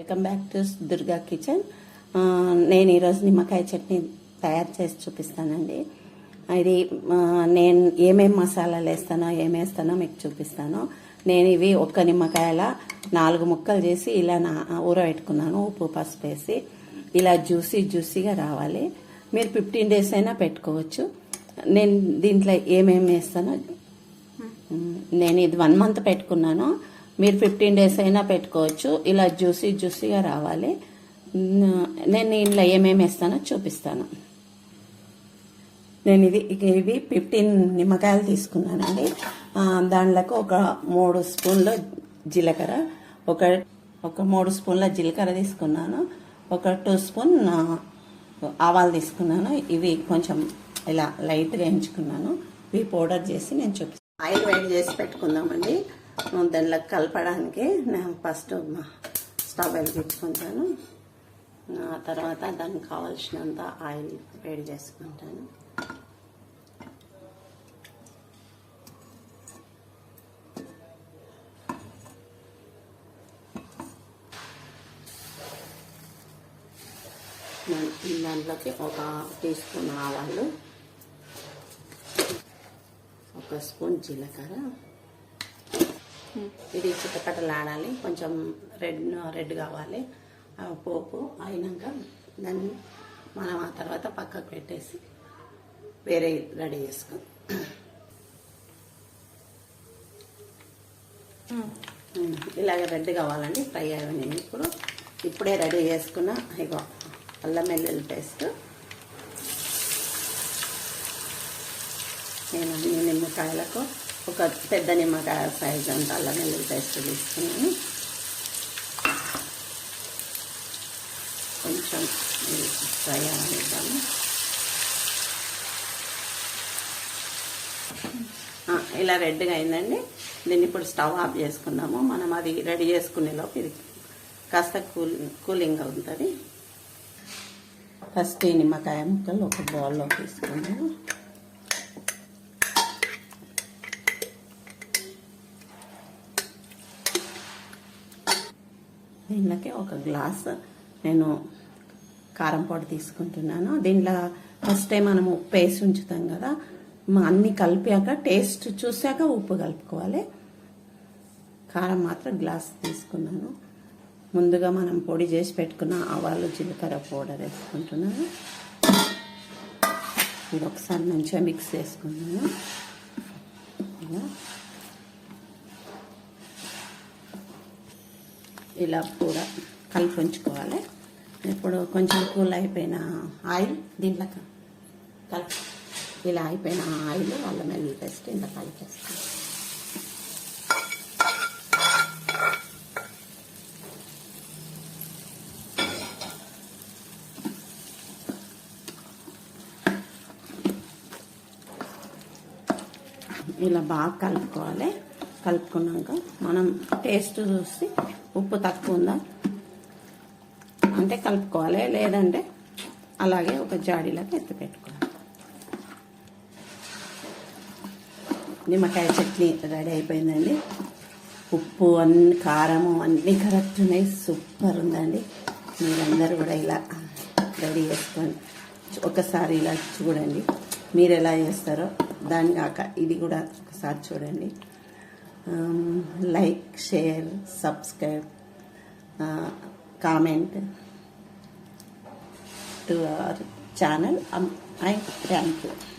Welcome back to Durga kitchen నేను ఈరోజు నిమ్మకాయ చట్నీ తయారు చేసి చూపిస్తానండి. ఇది నేను ఏమేం మసాలాలు వేస్తానో ఏమేస్తానో మీకు చూపిస్తాను. నేను ఇవి ఒక్క నిమ్మకాయల నాలుగు ముక్కలు చేసి ఇలా నా ఊరబెట్టుకున్నాను ఉప్పు పసుపు వేసి. ఇలా జ్యూసీ జ్యూసీగా రావాలి. మీరు ఫిఫ్టీన్ డేస్ అయినా పెట్టుకోవచ్చు. నేను దీంట్లో ఏమేమి వేస్తానో మ్మ్. నేను ఇది వన్ మంత్ పెట్టుకున్నాను. మీరు ఫిఫ్టీన్ డేస్ అయినా పెట్టుకోవచ్చు. ఇలా జ్యూసీ జ్యూసీగా రావాలి. నేను ఇంట్లో ఏమేమి వేస్తానో చూపిస్తాను. నేను ఇది ఇవి ఫిఫ్టీన్ నిమ్మకాయలు తీసుకున్నానండి. దాంట్లోకి ఒక మూడు స్పూన్ల జీలకర్ర ఒక ఒక మూడు స్పూన్ల జీలకర్ర తీసుకున్నాను. ఒక టూ స్పూన్ ఆవాలు తీసుకున్నాను. ఇవి కొంచెం ఇలా లైట్గా ఎంచుకున్నాను. ఇవి పౌడర్ చేసి నేను చూపిస్తాను. ఆయిల్ వేడి చేసి పెట్టుకుందామండి. దానిలో కలపడానికి నేను ఫస్ట్ మా- స్టవ్ వెలిగించుకుంటాను. ఆ తర్వాత దానికి కావాల్సినంత ఆయిల్ వేడి చేసుకుంటాను. దాంట్లోకి ఒక టీ స్పూన్ ఆవాలు ఒక స్పూన్ జీలకర్ర ఇది చిట్టకట్టలాడాలి కొంచెం రెడ్ రెడ్ కావాలి. ఆ పోపు అయినాక దాన్ని మనం ఆ తర్వాత పక్కకు పెట్టేసి వేరే రెడీ చేసుకో. ఇలాగ రెడ్ కావాలండి. ఫ్రై అయ్యి ఇప్పుడు ఇప్పుడే రెడీ చేసుకున్న ఇగో అల్లం వెల్లుల్లి పేస్ట్. నేను అన్ని నిమ్మకాయలకు ఒక పెద్ద నిమ్మకాయ సైజ్ అంత అల్లం వెల్లుల్లి పేస్ట్ తీసుకున్నాను. కొంచెం ఫ్రై అవనిద్దాము ఇలా రెడ్గా అయిందండి. దీన్ని ఇప్పుడు స్టవ్ ఆఫ్ చేసుకుందాము. మనం అది రెడీ చేసుకునేలోపు ఇది కాస్త కూల్ కూలింగ్ అవుతుంది. ఫస్ట్ ఈ నిమ్మకాయ ముక్కలు ఒక బౌల్లో తీసుకుందాము. దీనిలోకి ఒక గ్లాస్ నేను కారం పొడి తీసుకుంటున్నాను. దీంట్లో ఫస్ట్ టైం మనం ఉప్పు వేసి ఉంచుతాం కదా మా అన్ని కలిపాక టేస్ట్ చూశాక ఉప్పు కలుపుకోవాలి. కారం మాత్రం గ్లాస్ తీసుకున్నాను. ముందుగా మనం పొడి చేసి పెట్టుకున్న ఆవాలు జీలకర్ర పౌడర్ వేసుకుంటున్నాను. ఇది ఒకసారి మంచిగా మిక్స్ చేసుకున్నాను. ఇలా ఇలా కూడా కలిపి ఉంచుకోవాలి. ఇప్పుడు కొంచెం కూల్ అయిపోయిన ఆయిల్ దీంట్లో కలిపి ఇలా అయిపోయిన ఆయిల్ వాళ్ళ మెల్లి పేస్ట్ ఇంత కలిపేస్తాను ఇలా బాగా కలుపుకోవాలి. కలుపుకున్నాక మనం టేస్ట్ చూసి ఉప్పు తక్కువ ఉందా? అంటే కలుపుకోవాలి లేదంటే అలాగే ఒక జాడీలోకి ఎత్తి పెట్టుకోవాలి. నిమ్మకాయ చట్నీ రెడీ అయిపోయిందండి. ఉప్పు అన్ని కారము అన్నీ కరెక్ట్ ఉన్నాయి. సూపర్ ఉందండి. మీరందరూ కూడా ఇలా రెడీ చేసుకోండి ఒకసారి ఇలా చూడండి. మీరు ఎలా చేస్తారో దాని కాక ఇది కూడా ఒకసారి చూడండి. Um, like share subscribe uh, comment to our channel. Um, i thank you